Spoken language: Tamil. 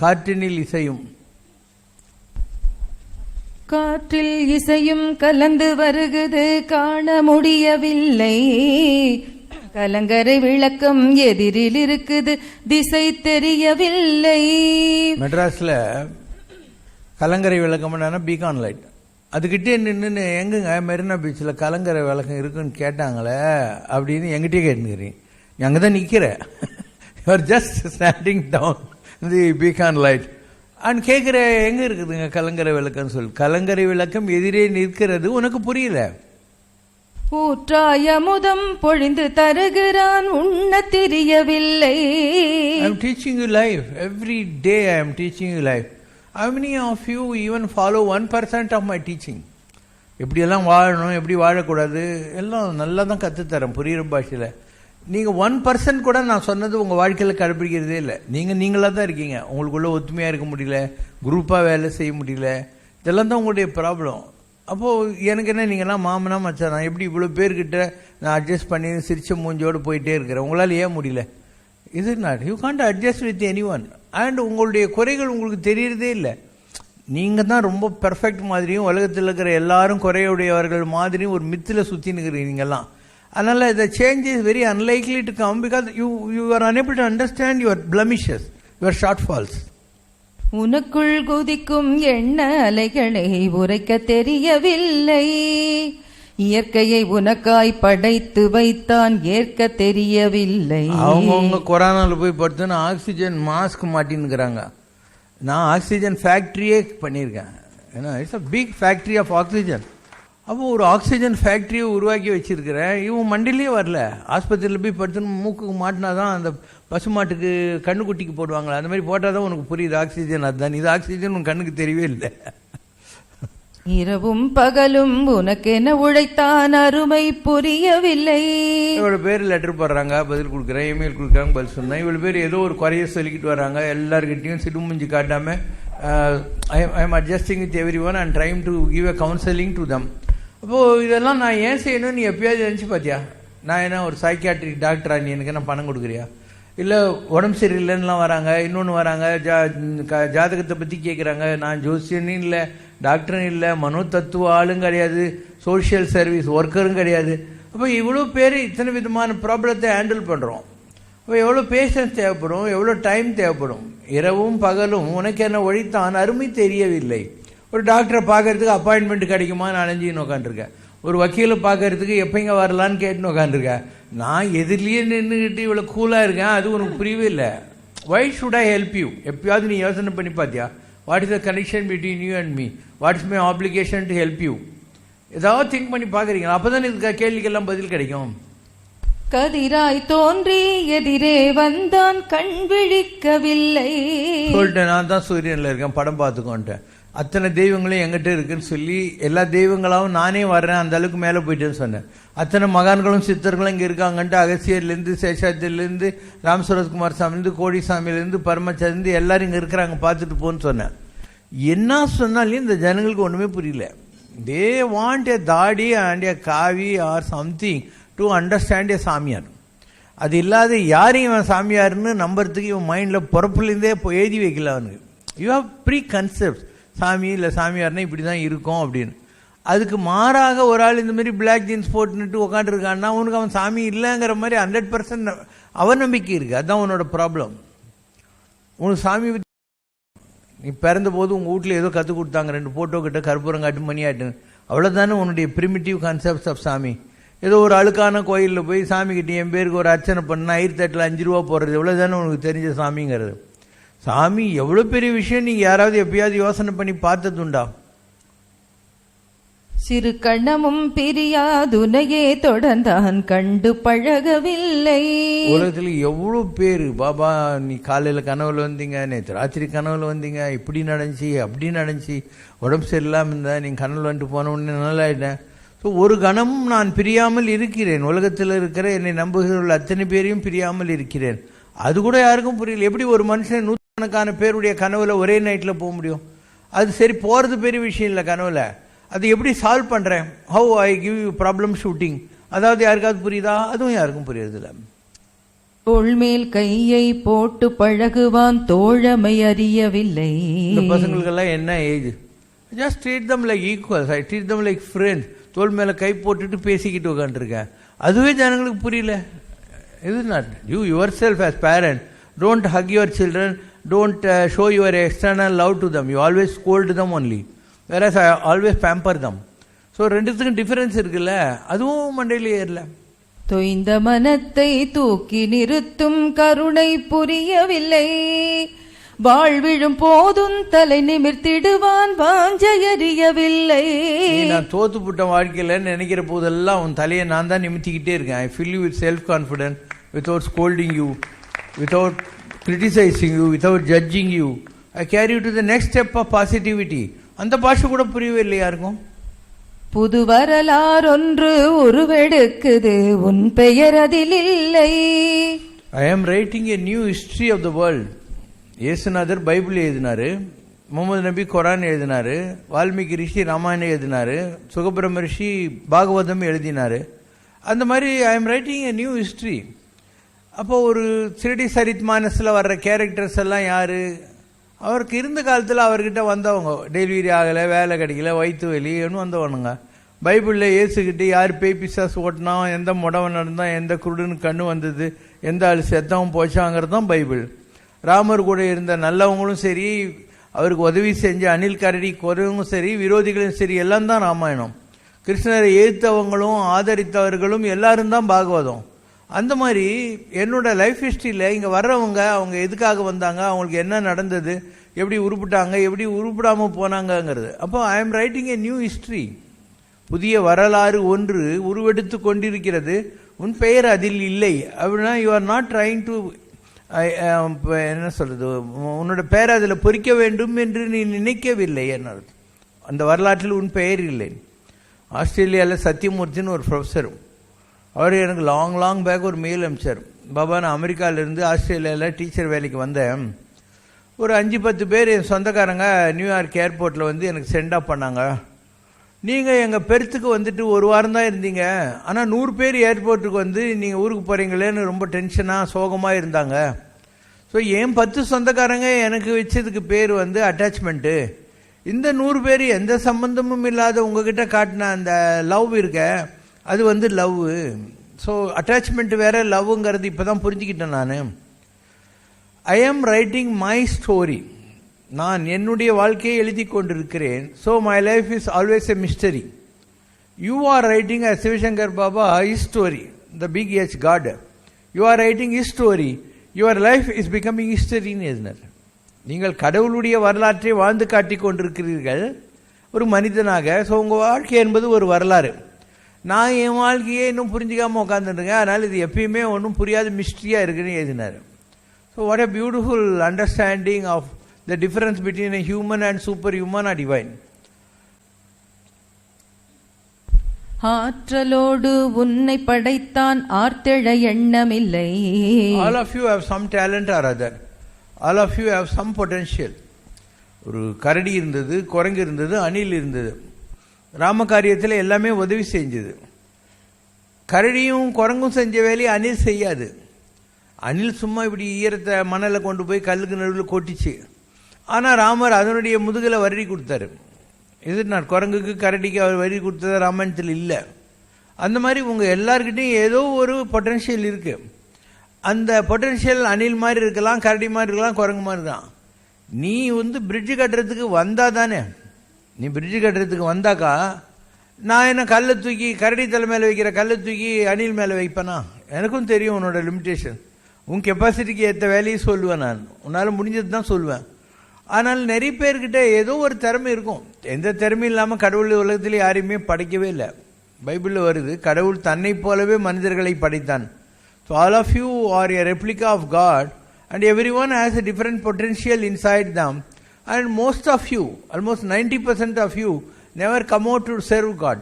காற்றினில் இசையும். காற்றில் இசையும் கலந்து வருகுது காண முடியவில்லை. கலங்கரை விளக்கம் எதிரில் இருக்குது திசை தெரியவில்லை. மெட்ராஸில் கலங்கரை விளக்கம்னா பீகான் லைட். அதுக்கிட்டே நின்று எங்கங்க மெரினா பீச்சில் கலங்கரை விளக்கம் இருக்குன்னு கேட்டாங்களே அப்படின்னு எங்கிட்டே கேட்டுக்கிறீங்க அங்கே தான் நிற்கிற you are just standing down the beacon light and கேட்குற எங்கே இருக்குதுங்க கலங்கரை விளக்கம்னு சொல்லி கலங்கரை விளக்கம் எதிரே நிற்கிறது உனக்கு புரியல ஊற்றாய முதம் பொழிந்து தருகிறான் உண்ண தெரியவில்லை am teaching you life. Every day I am teaching you life. How many of you even follow 1% of my teaching? எப்படியெல்லாம் வாழணும் எப்படி வாழக்கூடாது எல்லாம் நல்லா தான் கற்றுத்தரேன் புரியுற பாஷையில் நீங்கள் ஒன் பர்சன்ட் கூட நான் சொன்னது உங்கள் வாழ்க்கையில் கடைப்பிடிக்கிறதே இல்லை. நீங்கள் நீங்களாக தான் இருக்கீங்க. உங்களுக்குள்ள ஒத்துமையாக இருக்க முடியல. குரூப்பாக வேலை செய்ய முடியல. இதெல்லாம் தான் உங்களுடைய ப்ராப்ளம் அப்போது எனக்கு என்ன நீங்கள்லாம் மாமனா மச்சான் நான் எப்படி இவ்வளோ பேர்கிட்ட நான் அட்ஜஸ்ட் பண்ணி சிரிச்ச மூஞ்சோடு போயிட்டே இருக்கிறேன். உங்களால் ஏன் முடியல? இது not you can't adjust with any one and உங்களுடைய குறைகள் உங்களுக்கு தெரியறதே இல்லை. நீங்கள் தான் ரொம்ப பெர்ஃபெக்ட் மாதிரியும் உலகத்தில் இருக்கிற எல்லாரும் குறையுடையவர்கள் மாதிரியும் ஒரு மித்தில் சுற்றி நிற்கிறீங்க அதனால் இந்த change is very unlikely to come because you you are unable to understand your blemishes your short falls உனக்குள் குதிக்கும் எண்ண அலைகளை உரைக்க தெரியவில்லை. இயற்கையை உனக்காய் படைத்து வைத்தான் ஏற்க தெரியவில்லை. அவங்கவுங்க கொரோனாவில் போய் படுத்துன்னு ஆக்சிஜன் மாஸ்க் மாட்டின்னுக்கிறாங்க. நான் ஆக்சிஜன் ஃபேக்ட்ரியே பண்ணியிருக்கேன். ஏன்னா it's a big factory of oxygen அப்போ ஒரு ஆக்சிஜன் ஃபேக்ட்ரியை உருவாக்கி வச்சிருக்கிறேன். இவன் மண்டிலே வரல. ஆஸ்பத்திரியில் போய் படுத்துன்னு மூக்குக்கு மாட்டினா தான் அந்த பசுமாட்டுக்கு கண்ணுக்குட்டிக்கு போடுவாங்களே அந்த மாதிரி போட்டால் தான் உனக்கு புரியுது ஆக்சிஜன் அதுதான். இது ஆக்சிஜன் உன் கண்ணுக்கு தெரியவே இல்லை. இரவும் பகலும் உனக்கென உழைத்தான் அருமை புரியவில்லை. இவ்வளோ பேர் லெட்டர் போடுறாங்க பதில் கொடுக்குறேன் இமெயில் கொடுக்குறாங்க பதில் சொன்னேன். இவ்வளோ பேர் ஏதோ ஒரு குறைய சொல்லிக்கிட்டு வராங்க. எல்லாருக்கிட்டையும் சிடுமுஞ்சி காட்டாமல் I am adjusting with every one and trying to give a counselling to them அப்போது இதெல்லாம் நான் ஏன் செய்யணும்னு நீ எப்பயாவது நினச்சி பார்த்தியா நான் என்ன ஒரு சைக்கியாட்ரிக் டாக்டரா நீ எனக்கு என்ன பணம் கொடுக்குறியா? இல்லை உடம்பு சரியில்லைன்னுலாம் வராங்க இன்னொன்று வராங்க ஜா க- ஜாதகத்தை பற்றி கேட்குறாங்க நான் ஜோசியனும் இல்லை டாக்டரும் இல்லை மனோ தத்துவ ஆளும் கிடையாது சோஷியல் சர்வீஸ் ஒர்க்கரும் கிடையாது. அப்போ இவ்வளோ பேர் இத்தனை விதமான ப்ராப்ளத்தை ஹேண்டில் பண்ணுறோம் அப்போ எவ்வளோ பேஷன்ஸ் தேவைப்படும் எவ்வளோ டைம் தேவைப்படும்? இரவும் பகலும் உனக்கு என்ன ஒழித்தான்? அருமை தெரியவில்லை. ஒரு டாக்டரை பார்க்கறதுக்கு அப்பாயின்மெண்ட் கிடைக்குமான்னு அலைஞ்சின்னு உட்காந்துருக்கேன் ஒரு வக்கீலை பார்க்கறதுக்கு எப்போங்க வரலான்னு கேட்டுன்னு உட்காந்துருக்கேன் நான் எதிரிலேயே நின்றுக்கிட்டு இவ்வளோ கூலாக இருக்கேன். அது உனக்கு புரியவே இல்லை. Why should I help you எப்பயாவது நீ யோசனை பண்ணி பார்த்தியா what is the connection between you and me what is my application to help you ஏதாவது திங்க் பண்ணி பார்க்குறீங்களா? அப்போ தான் இதுக்கு கேள்விக்கெல்லாம் பதில் கிடைக்கும். கதிராய் தோன்றி எதிரே வந்தான் கண் விழிக்கவில்லை. சொல்லிட்டேன். நான் தான் சூரியனில் இருக்கேன். படம் பார்த்துக்கோன்ட்டேன். அத்தனை தெய்வங்களும் எங்கிட்ட இருக்குன்னு சொல்லி எல்லா தெய்வங்களாவும் நானே வர்றேன் அந்த அளவுக்கு மேலே போயிட்டேன்னு சொன்னேன். அத்தனை மகான்களும் சித்தர்களும் இங்கே இருக்காங்கன்ட்டு அகசியர்லேருந்து சேஷாத்திலேருந்து ராம் சரத்குமார் சாமிலேருந்து கோடிசாமிலேருந்து பரமச்சந்திருந்து எல்லாரும் இங்கே இருக்கிறாங்க பார்த்துட்டு போன்னு சொன்னேன். என்ன சொன்னாலும் இந்த ஜனங்களுக்கு ஒன்றுமே புரியல. They want A thadi and a kavi or something to understand a samiyar. அது இல்லாத யாரையும் இவன் சாமியார்னு நம்புறதுக்கு இவன் மைண்டில் பிறப்புலேருந்தே எழுதி வைக்கல அவனுக்கு. யூ ஹவ் ப்ரீ கன்செப்ட் சாமி இல்லை சாமியார்னா இப்படி தான் இருக்கும் அப்படின்னு. அதுக்கு மாறாக ஒரு ஆள் இந்த மாதிரி பிளாக் ஜீன்ஸ் போட்டுன்னுட்டு உட்காந்துருக்கான்னா அவனுக்கு அவன் சாமி இல்லைங்கிற மாதிரி ஹண்ட்ரட் பர்சன்ட் அவநம்பிக்கை இருக்குது அதுதான் உன்னோட ப்ராப்ளம் உனக்கு சாமி நீ பிறந்தபோது உங்கள் வீட்டில் ஏதோ கற்றுக் கொடுத்தாங்க ரெண்டு ஃபோட்டோ கிட்ட கற்பூரம் காட்டு மணியாட்டு அவ்வளோதானே உன்னுடைய பிரிமிட்டிவ் கான்செப்ட்ஸ் ஆஃப் சாமி. ஏதோ ஒரு அழுக்கான கோயிலில் போய் சாமி கிட்டே என் பேருக்கு ஒரு அர்ச்சனை பண்ணா ஆயிரத்தெட்டில் அஞ்சு ரூபா போடுறது எவ்வளோதானே உனக்கு தெரிஞ்ச சாமிங்கிறது. சாமி எவ்வளோ பெரிய விஷயம் நீங்கள் யாராவது எப்பயாவது யோசனை பண்ணி பார்த்ததுண்டா? சிறு கண்ணமும் பிரியாதுனையே தொடர்ந்தான் கண்டு பழகவில்லை. உலகத்தில் எவ்வளோ பேர் பாபா நீ காலையில் கனவுல வந்தீங்க நேற்று ராத்திரி கனவுல வந்தீங்க இப்படி நடந்துச்சு அப்படி நடந்துச்சு உடம்பு சரியில்லாமல் இருந்தா நீங்கள் கனவுல வந்துட்டு போன உடனே நல்லாயிட்டேன் ஸோ ஒரு கணமும் நான் பிரியாமல் இருக்கிறேன். உலகத்தில் இருக்கிற என்னை நம்புகிறவர்கள் அத்தனை பேரையும் பிரியாமல் இருக்கிறேன். அது கூட யாருக்கும் புரியல. எப்படி ஒரு மனுஷன் நூற்றுக்கணக்கான பேருடைய கனவுல ஒரே நைட்டில் போக முடியும். அது சரி போகிறது பெரிய விஷயம் இல்லை கனவுல. அது எப்படி சால்வ் பண்ணுறேன் how I give you problem shooting அதாவது யாருக்காவது புரியுதா? அதுவும் யாருக்கும் புரியறதில்ல. தோள்மேல் கையை போட்டு பழகுவான் தோழமை அறியவில்லை. இந்த பசங்களுக்கெல்லாம் என்ன age just treat them like equals I treat them like friends தோல் மேலே கை போட்டுட்டு பேசிக்கிட்டு உட்காந்துருக்கேன் அதுவே ஜனங்களுக்கு புரியல. இது not you yourself as parent don't hug your children don't show your external love to them you always scold them only வேற I always pamper them so ரெண்டுத்துக்கும் டிஃபரன்ஸ் இருக்குல்ல? அதுவும் மண்டையில ஏறல. தொய்ந்த மனத்தை தூக்கி நிறுத்தும் கருணை புரியவில்லை. வாழ்விழும் போதும் தலை நிமிர்த்திடுவான் வாஞ்சையறியவில்லை. நான் தோத்து புட்ட வாழ்க்கையில நினைக்கிற போதெல்லாம் உன் தலையை நான் தான் நிமித்திக்கிட்டே இருக்கேன். I fill you with self confident without scolding you without criticising you without judging you I carry you to the next step of positivity அந்த பாஷை கூட புரியவே இல்லை யாருக்கும்? புது வரலாறொன்று உருவெடுக்குது உன் பெயர் அதில் இல்லை. I am writing a new history of the world Yesunathar Bible எழுதினாரு முகமது நபி குரான் எழுதினாரு வால்மீகி ரிஷி ராமாயணம் எழுதினாரு சுகபிரம ரிஷி பாகவதம் எழுதினாரு. அந்த மாதிரி I am writing a new history அப்போ ஒரு சிரடி சரித் மானஸில் வர்ற கேரக்டர்ஸ் எல்லாம் யார்? அவருக்கு இருந்த காலத்தில் அவர்கிட்ட வந்தவங்க. டெலிவரி ஆகலை வேலை கிடைக்கல வயிற்று வலின்னு வந்தவனுங்க. பைபிளில் ஏசுக்கிட்டு யார் பேய் பிசாஸ் ஓட்டினா எந்த முடவன் நடந்தான் எந்த குருடுன்னு கண்ணு வந்தது எந்த ஆள் செத்தவன் போச்சாங்கிறது தான் பைபிள். ராமர் கூட இருந்த நல்லவங்களும் சரி அவருக்கு உதவி செஞ்ச அணில் கரடி குறவங்களும் சரி விரோதிகளும் சரி எல்லாம் தான் ராமாயணம். கிருஷ்ணரை ஏற்றவங்களும் ஆதரித்தவர்களும் எல்லாரும் தான் பாகவதம். அந்த மாதிரி என்னோட லைஃப் ஹிஸ்ட்ரியில் இங்கே வர்றவங்க அவங்க எதுக்காக வந்தாங்க அவங்களுக்கு என்ன நடந்தது எப்படி உருப்பிட்டாங்க எப்படி உருப்பிடாமல் போனாங்கங்கிறது. அப்போ I am writing a new history புதிய வரலாறு ஒன்று உருவெடுத்து கொண்டிருக்கிறது. உன் பெயர் அதில் இல்லை. அப்படின்னா you are not trying to என்ன சொல்கிறது உன்னோட பெயர் அதில் பொறிக்க வேண்டும் என்று நீ நினைக்கவில்லை என்ன அந்த வரலாற்றில் உன் பெயர் இல்லை. ஆஸ்திரேலியாவில் சத்யமூர்த்தின்னு ஒரு ப்ரொஃபஸரும் அவர் எனக்கு லாங் லாங் பேக் ஒரு மெயில் அனுப்பிச்சார். பாபா நான் அமெரிக்காவிலேருந்து ஆஸ்திரேலியாவில் டீச்சர் வேலைக்கு வந்தேன். ஒரு அஞ்சு பத்து பேர் என் சொந்தக்காரங்க நியூயார்க் ஏர்போர்ட்டில் வந்து எனக்கு சென்ட் ஆஃப் பண்ணாங்க. நீங்கள் எங்கள் பெருத்துக்கு வந்துட்டு ஒரு வாரம் தான் இருந்தீங்க. ஆனால் நூறு பேர் ஏர்போர்ட்டுக்கு வந்து நீங்கள் ஊருக்கு போகிறீங்களேன்னு ரொம்ப டென்ஷனாக சோகமாக இருந்தாங்க. ஸோ என் பத்து சொந்தக்காரங்க எனக்கு வச்சதுக்கு பேர் வந்து அட்டாச்மெண்ட்டு இந்த நூறு பேர் எந்த சம்மந்தமும் இல்லாத உங்ககிட்ட காட்டின அந்த லவ் இருக்க அது வந்து லவ். ஸோ அட்டாச்மெண்ட் வேற லவ்ங்கிறது இப்போ தான் புரிஞ்சுக்கிட்டேன் நான். ஐ ஆம் ரைட்டிங் மை ஸ்டோரி நான் என்னுடைய வாழ்க்கையை எழுதி கொண்டிருக்கிறேன். So my life is always a mystery you are writing a Sivasankar Baba is story the big H God you are writing is story your life is becoming ஹிஸ்டரின்னு எழுதினார் நீங்கள் கடவுளுடைய வரலாற்றை வாழ்ந்து காட்டி கொண்டிருக்கிறீர்கள். ஒரு மனிதனாக ஸோ உங்கள் வாழ்க்கை என்பது ஒரு வரலாறு. நான் என் வாழ்க்கையே இன்னும் புரிஞ்சிக்காமல் உட்காந்துருக்கேன் அதனால் இது எப்பயுமே ஒன்றும் புரியாத மிஸ்ட்ரியாக இருக்குன்னு எழுதினார். So what a beautiful understanding of the difference between a human and super human or divine ஆற்றலோடு உன்னை படைத்தான் ஆர்த்தெழ எண்ணமில்லை. All of you have some talent or other all of you have some potential ஒரு கரடி இருந்தது குரங்கு இருந்தது அணில் இருந்தது. ராம காரியத்தில் எல்லாமே உதவி செஞ்சது. கரடியும் குரங்கும் செஞ்ச வேலையை அணில் செய்யாது. அணில் சும்மா இப்படி ஈரத்தை மணலை கொண்டு போய் கல்லுக்கு நடுவில் கொட்டிச்சு. ஆனால் ராமர் அதனுடைய முதுகில் வரி கொடுத்தாரு. இது நான் குரங்குக்கு கரடிக்கு அவர் வரி கொடுத்தது ராமாயணத்தில் இல்லை. அந்த மாதிரி உங்கள் எல்லாருக்கிட்டையும் ஏதோ ஒரு பொட்டன்ஷியல் இருக்குது அந்த பொட்டன்ஷியல் அணில் மாதிரி இருக்கலாம் கரடி மாதிரி இருக்கலாம் குரங்கு மாதிரி தான் நீ வந்து பிரிட்ஜு கட்டுறதுக்கு வந்தால் தானே. நீ பிரிட்ஜு கட்டுறதுக்கு வந்தாக்கா நான் என்ன கல்லை தூக்கி கரடி தலை மேலே வைக்கிற கல்லை தூக்கி அணில் மேலே வைப்பேனா? எனக்கும் தெரியும் உன்னோட லிமிட்டேஷன் உன் கெப்பாசிட்டிக்கு ஏற்ற வேலையும் சொல்லுவேன் நான். உன்னால் முடிஞ்சது தான் சொல்லுவேன். ஆனால் நிறைய பேர்கிட்ட ஏதோ ஒரு திறமை இருக்கும். எந்த திறமையும் இல்லாமல் கடவுள் உலகத்தில் யாரையுமே படைக்கவே இல்லை. பைபிளில் வருது கடவுள் தன்னை போலவே மனிதர்களை படைத்தான். So all of you are a replica of God and every one has a different potential inside them And most of you, almost 90% of you, never come out to serve God.